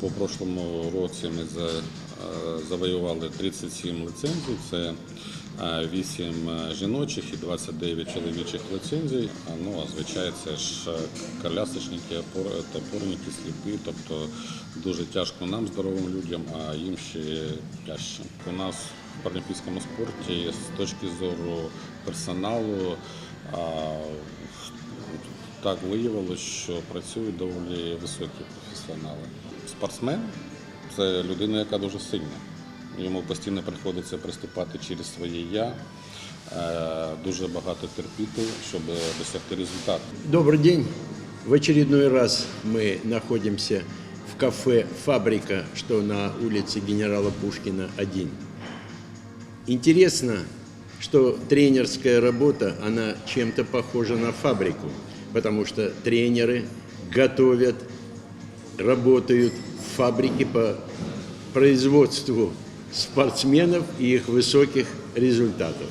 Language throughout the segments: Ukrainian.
По прошлому році ми е, завоювали 37 ліцензій. Це е, 8 жіночих і 29 чоловічих ліцензій. Ну, а звичайно, це ж е, колясочники, опор- та опорники, сліпі. Тобто дуже тяжко нам, здоровим людям, а їм ще тяжче. У нас в паралімпійському спорті з точки зору персоналу так виявилось, що працюють доволі високі професіонали. Спортсмен це людина, яка дуже сильна. Йому постійно приходиться приступати через своє я, е, дуже багато терпіти, щоб досягти результату. Добрый день. В очередной раз мы находимся в кафе «Фабрика», что на улице генерала Пушкина 1. Интересно, что тренерская работа, она чем-то похожа на фабрику, потому что тренеры готовят, работают в фабрике по производству спортсменов и их высоких результатов.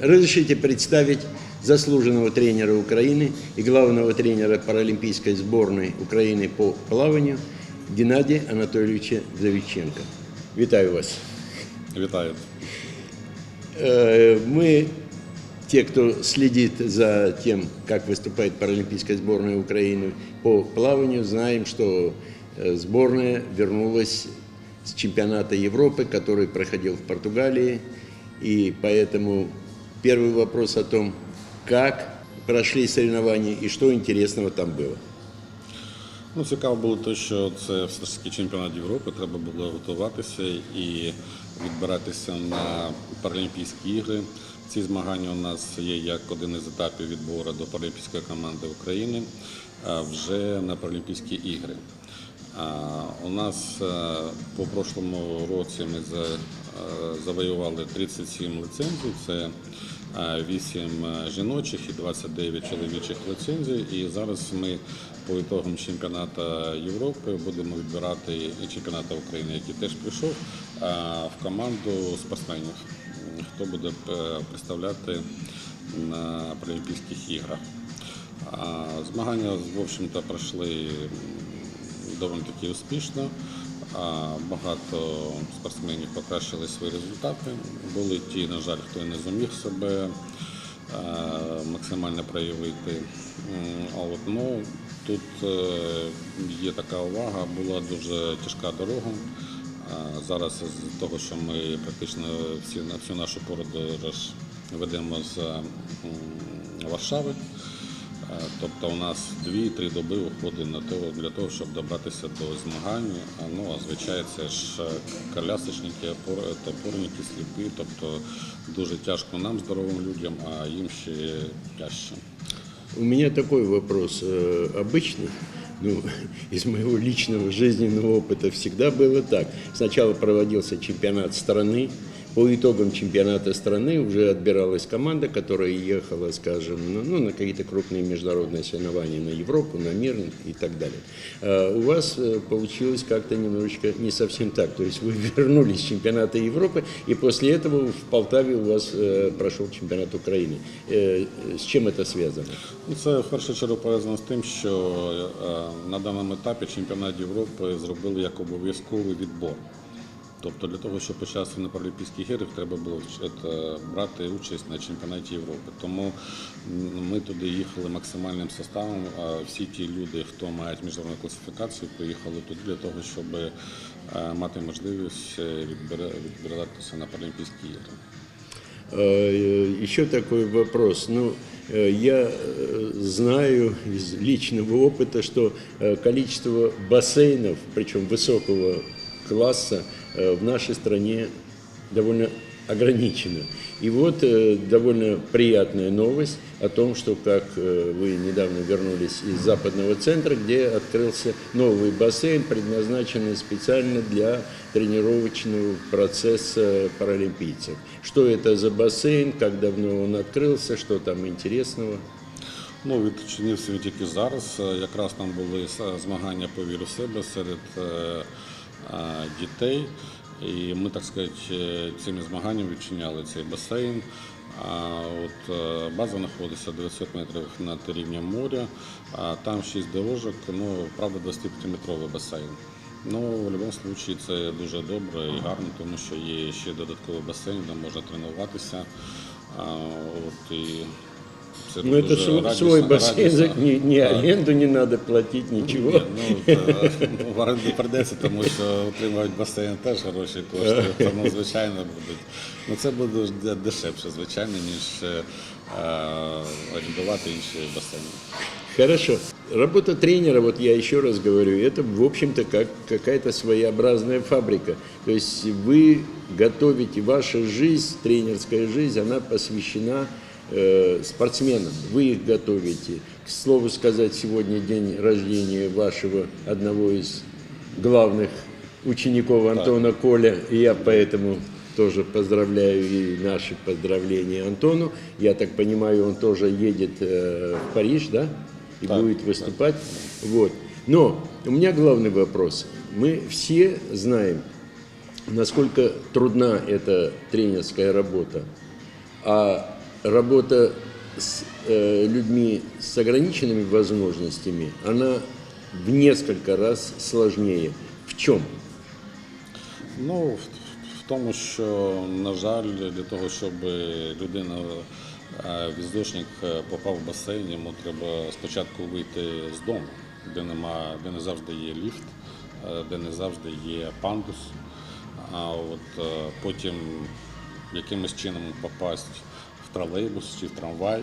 Разрешите представить заслуженного тренера Украины и главного тренера паралимпийской сборной Украины по плаванию Геннадия Анатольевича Завиченко. Витаю вас. Вітаю. Э, Мы, те, кто следит за тем, как выступает паралимпийская сборная Украины по плаванию, знаем, что э, сборная вернулась с чемпионата Европы, который проходил в Португалии. И поэтому первый вопрос о том, как прошли соревнования и что интересного там было. Ну, цікаво було те, що це все ж таки чемпіонат Європи, треба було готуватися і відбиратися на Паралімпійські ігри. Ці змагання у нас є як один із етапів відбору до Паралімпійської команди України вже на Паралімпійські ігри. У нас е, по прошлому році ми е, завоювали 37 ліцензій. Це е, 8 жіночих і 29 чоловічих ліцензій. І зараз ми по ітогам чемпіонату Європи будемо відбирати і чемпіонату України, який теж прийшов, е, в команду спортсменів, хто буде е, представляти на Паралімпійських іграх. Змагання, в общем-то, пройшли доволі таки успішно. Багато спортсменів покращили свої результати. Були ті, на жаль, хто не зуміг себе е, максимально проявити. А ну, тут е, є така увага, була дуже тяжка дорога. Зараз з того, що ми практично всі, всю нашу подорож ведемо з Варшави. Е, Тобто у нас 2-3 доби уходить на того, для того, щоб добратися до змагань. Ну, а звичайно, це ж е, колясочники, опор- опорники, сліпі. Тобто дуже тяжко нам, здоровим людям, а їм ще тяжче. У меня такой вопрос. Э, Обычно, ну, из моего личного жизненного опыта всегда было так. Сначала проводился чемпионат страны. По итогам чемпионата страны уже отбиралась команда, которая ехала, скажем, ну, ну, на какие-то крупные международные соревнования на Европу, на мир и так далее. А у вас э, получилось как-то немножечко не совсем так. То есть вы вернулись с чемпионата Европы, и после этого в Полтаве у вас э, прошел чемпионат Украины. Э, С чем это связано? Ну, Це в першу чергу пов'язано з тим, що е, на даному етапі чемпіонат Європи зробили як обов'язковий відбор. Тобто для того, щоб почати на Паралімпійських іграх, треба було е, брати участь на чемпіонаті Європи. Тому м, ми туди їхали максимальним составом. А всі ті люди, хто мають міжнародну класифікацію, поїхали туди для того, щоб е, мати можливість е, відбира- відбиратися на Паралімпійські ігри. Э, Еще такой вопрос. Ну, э, я э, знаю из личного опыта, что э, количество бассейнов, причем высокого класса, э, в нашей стране довольно ограничено. И вот э, довольно приятная новость о том, что как э, вы недавно вернулись из западного центра, где открылся новый бассейн, предназначенный специально для тренировочного процесса паралимпийцев. Что это за бассейн, как давно он открылся, что там интересного? Ну, відчинився він тільки зараз. Е, Якраз там були с- змагання по віру в себе серед е, е, дітей. І ми, так сказати, е, цими змаганнями відчиняли цей басейн. А от е, база знаходиться 900 метрів над рівнем моря, а там 6 дорожок, ну, правда, 25-метровий басейн. Ну, в будь-якому випадку це дуже добре і гарно, тому що є ще додатковий басейн, де можна тренуватися. А, от, і Ну, это дуже свой, радісно- свой бассейн, радісно. ни, ни Так. аренду не надо платить, ничего. Ні, ну, та, ну, в оренду прийдеться, тому що отримують басейн теж гроші коштує, тому звичайно будуть. Ну це буде де- дешевше, звичайно, ніж е, орендувати інші басейни. Хорошо. Работа тренера, вот я еще раз говорю, это, в общем-то, как какая-то своеобразная фабрика. То есть вы готовите, ваша жизнь, тренерская жизнь, она посвящена э, спортсменам. Вы их готовите. К слову сказать, сегодня день рождения вашего одного из главных учеников Антона Коля, и я поэтому тоже поздравляю и наши поздравления Антону. Я так понимаю, он тоже едет э, в Париж, да? И Так, будет выступать. Вот. Но у меня главный вопрос. Мы все знаем, насколько трудна эта тренерская работа. А работа с э, людьми с ограниченными возможностями, она в несколько раз сложнее. В чем? Ну, в, тому, що, на жаль, для того, щоб людина, е, е, попав в басейн, йому треба спочатку вийти з дому, де, нема, де не завжди є ліфт, е, де не завжди є пандус. А от е, потім якимось чином попасть тролейбус чи в трамвай.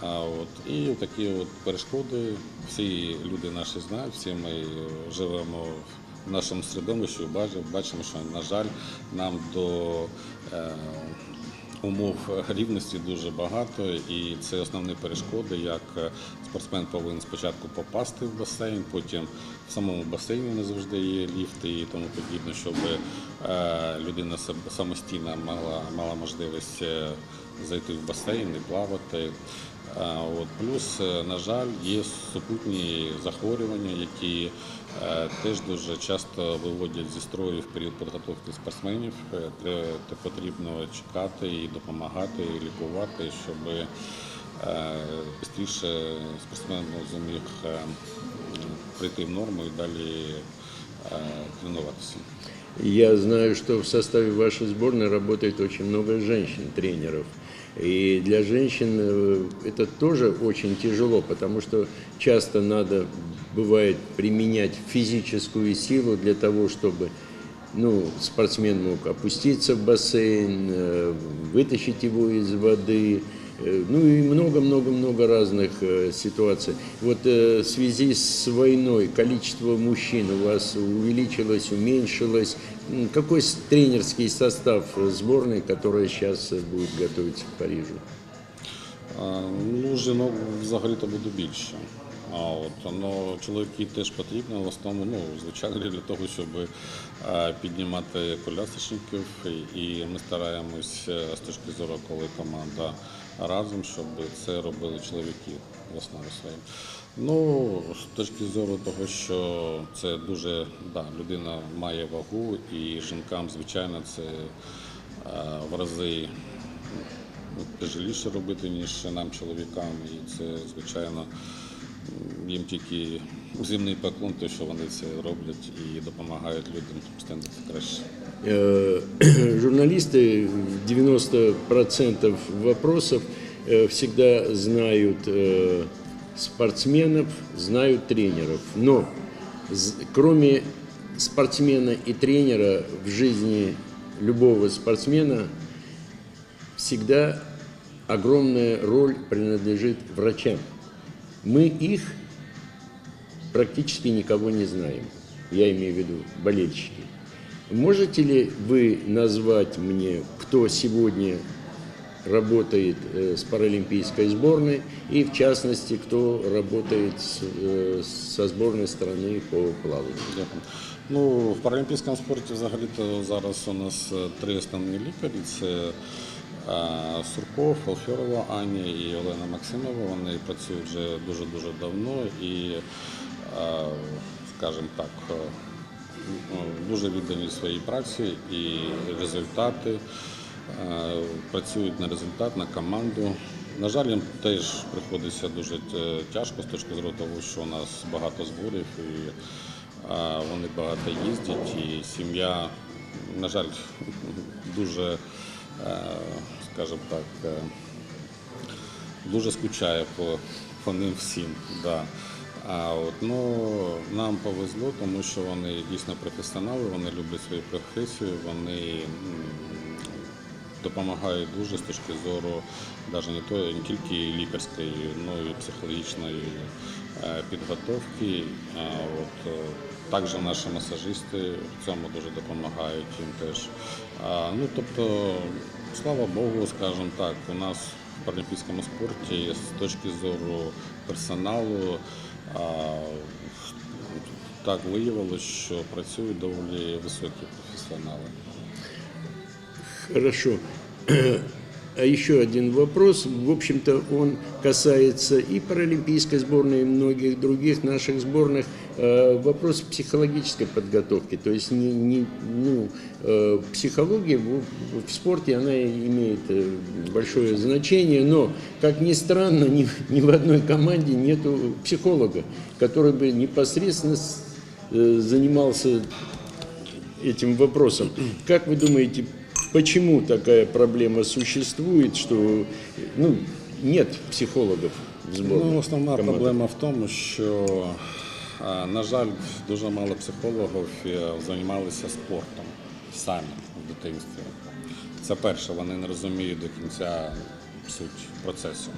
А от, і такі от перешкоди всі люди наші знають, всі ми живемо в нашому середовищі, бачимо, що, на жаль, нам до е, умов рівності дуже багато, і це основні перешкоди, як е, спортсмен повинен спочатку попасти в басейн, потім в самому басейні не завжди є ліфти і тому подібне, щоб е, людина самостійно мала, мала можливість е, зайти в басейн і плавати. От, плюс, е, на жаль, є супутні захворювання, які е, теж дуже часто виводять зі строю в період підготовки спортсменів. Е, те потрібно чекати і допомагати, і лікувати, щоб швидше спортсмен зуміг е, прийти в норму і далі тренуватися. Я знаю, что в составе вашей сборной работает очень много женщин-тренеров. И для женщин э, это тоже очень тяжело, потому что часто надо, бывает, применять физическую силу для того, чтобы ну, спортсмен мог опуститься в бассейн, э, вытащить его из воды, э, ну и много-много-много разных э, ситуаций. Вот э, в связи с войной количество мужчин у вас увеличилось, уменьшилось. Какой тренерский состав сборной, которая сейчас э, будет готовиться к Парижу? Ну, жінок взагалі-то буде більше. А от ну, чоловіки теж потрібні, в основному, ну, звичайно, для того, щоб е, піднімати колясочників. І ми стараємось е, з точки зору, коли команда разом, щоб це робили чоловіки в основі своїй. Ну, з точки зору того, що це дуже да, людина має вагу, і жінкам, звичайно, це е, в рази тяжеліше робити, ніж нам, чоловікам. І це, звичайно, їм тільки земний поклон, те, що вони це роблять і допомагають людям стати краще. Э, Журналисты в 90% вопросов э, всегда знают э, Спортсменов, знают тренеров. Но кроме спортсмена и тренера в жизни любого спортсмена всегда огромная роль принадлежит врачам. Мы их практически никого не знаем. Я имею в виду болельщики. Можете ли вы назвать мне, кто сегодня работает э, с паралимпийской сборной и, в частности, кто работает с, э, со сборной страны по плаванию? Дякую. Ну, в паралімпійському спорті взагалі-то зараз у нас е, три основні лікарі. Це е, Сурков, Алферова Аня і Олена Максимова. Вони працюють вже дуже-дуже давно і, е, скажімо так, е, ну, дуже віддані своїй праці і результати. е, Працюють на результат, на команду. На жаль, їм теж приходиться дуже е, тяжко з точки зору того, що у нас багато зборів і вони багато їздять, і сім'я, на жаль, дуже, е, скажімо так, е, дуже скучає по, по ним всім. Да. А от, ну, нам повезло, тому що вони дійсно професіонали, вони люблять свою професію, вони м, допомагають дуже з точки зору навіть не, то, не тільки лікарської, але й психологічної е, підготовки. А от, е, також наші масажисти в цьому дуже допомагають їм теж. Ну, тобто, слава Богу, скажімо так, у нас в паралімпійському спорті з точки зору персоналу так виявилось, що працюють доволі високі професіонали. Хорошо. А еще один вопрос. В общем-то, он касается и паралимпийской сборной, и многих других наших сборных. Э, Вопрос психологической подготовки. То есть не, не- ну, э, психология в, в спорте она имеет э, большое значение, но, как ни странно, ни, ни в одной команде нету психолога, который бы непосредственно занимался этим вопросом. Как вы думаете, почему такая проблема существует, что ну, нет психологов в сборной? Ну, основна команды? проблема в тому, що, на жаль, дуже мало психологів е, займалися спортом самі в дитинстві. Це перше, вони не розуміють до кінця суть процесу.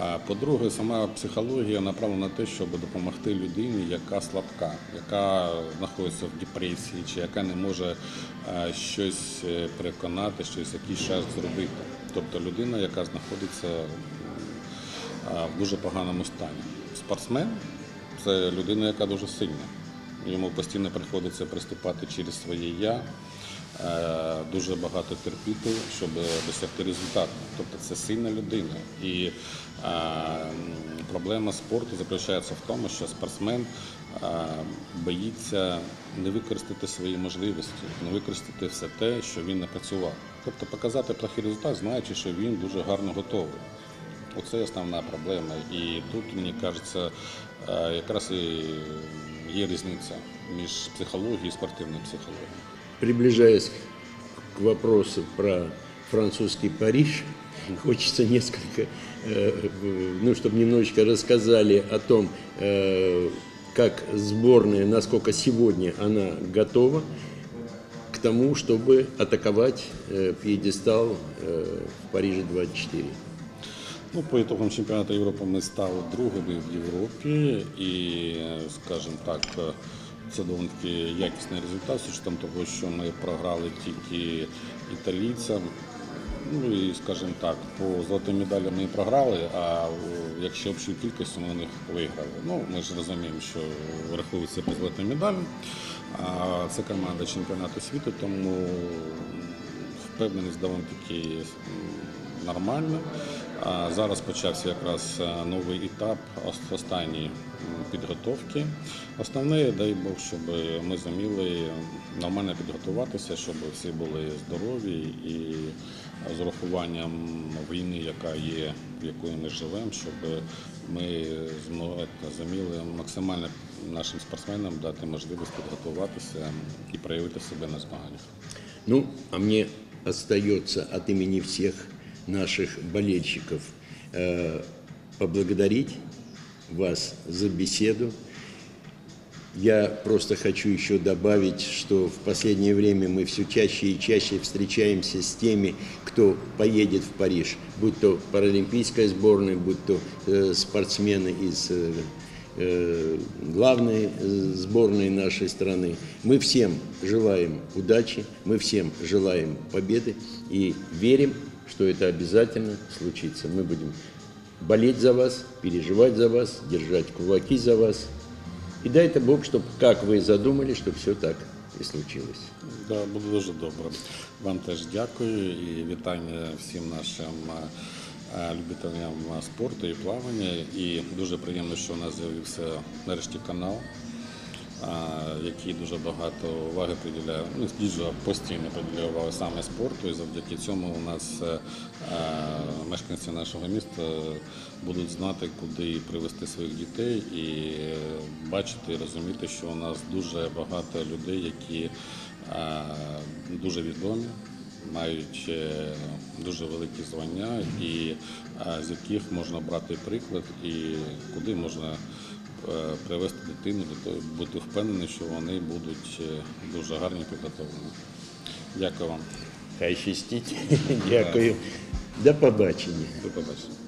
А по-друге, сама психологія направлена на те, щоб допомогти людині, яка слабка, яка знаходиться в депресії, чи яка не може е, щось е, переконати, щось якийсь час зробити. Тобто людина, яка знаходиться в дуже поганому стані. Спортсмен це людина, яка дуже сильна. Йому постійно приходиться приступати через своє я, е, дуже багато терпіти, щоб досягти результату. Тобто це сильна людина. І е, проблема спорту заключається в тому, що спортсмен е, боїться не використати свої можливості, не використати все те, що він напрацював. Тобто показати плохий результат, знаючи, що він дуже гарно готовий. Оце основна проблема. І тут, мені кажеться, якраз і є різниця між психологією і спортивною психологією. Приближаясь к вопросу про французский Париж, хочется несколько, э, ну, чтобы немножечко рассказали о том, э, как сборная, насколько сегодня она готова к тому, чтобы атаковать э, пьедестал э, в Париже 24. Ну, по ітогам чемпіонату Європи ми стали другими в Європі і, скажімо так, це доволі таки якісний результат, з учетом того, що ми програли тільки італійцям. Ну і, скажімо так, по золотим медалям ми програли, а якщо общою кількістю ми них виграли. Ну, ми ж розуміємо, що враховується по золотим медалям. А це команда чемпіонату світу, тому впевненість доволі таки нормальна. Зараз почався якраз е, новий етап ос- останньої м, підготовки. Основне, дай Бог, щоб ми зуміли нормально підготуватися, щоб всі були здорові і з урахуванням війни, яка є, в якої ми живемо, щоб ми зуміли максимально нашим спортсменам дати можливість підготуватися і проявити себе на змаганнях. Ну, а мне остается от имени всех наших болельщиков э, поблагодарить вас за беседу. Я просто хочу еще добавить, что в последнее время мы все чаще и чаще встречаемся с теми, кто поедет в Париж, будь то паралимпийская сборная, будь то э, спортсмены из э, э, главной э, сборной нашей страны. Мы всем желаем удачи, мы всем желаем победы и верим, что это обязательно случится. Мы будем болеть за вас, переживать за вас, держать кулаки за вас. И дай это Бог, чтобы, как вы задумали, чтобы все так и случилось. Да, буде дуже добре. Вам теж дякую і вітання всім нашим е, е, любителям е, спорту і плавання. І дуже приємно, що у нас з'явився нарешті канал а, Який дуже багато уваги приділяє, ну дуже постійно приділяє увагу саме спорту, і завдяки цьому у нас е, е, мешканці нашого міста будуть знати, куди привести своїх дітей і бачити і розуміти, що у нас дуже багато людей, які е, дуже відомі мають дуже великі звання, і з яких можна брати приклад, і куди можна привести дитину, бути впевнений, що вони будуть е, дуже гарні підготовлені. Дякую вам. Хай щастить. Дякую. До побачення. До побачення.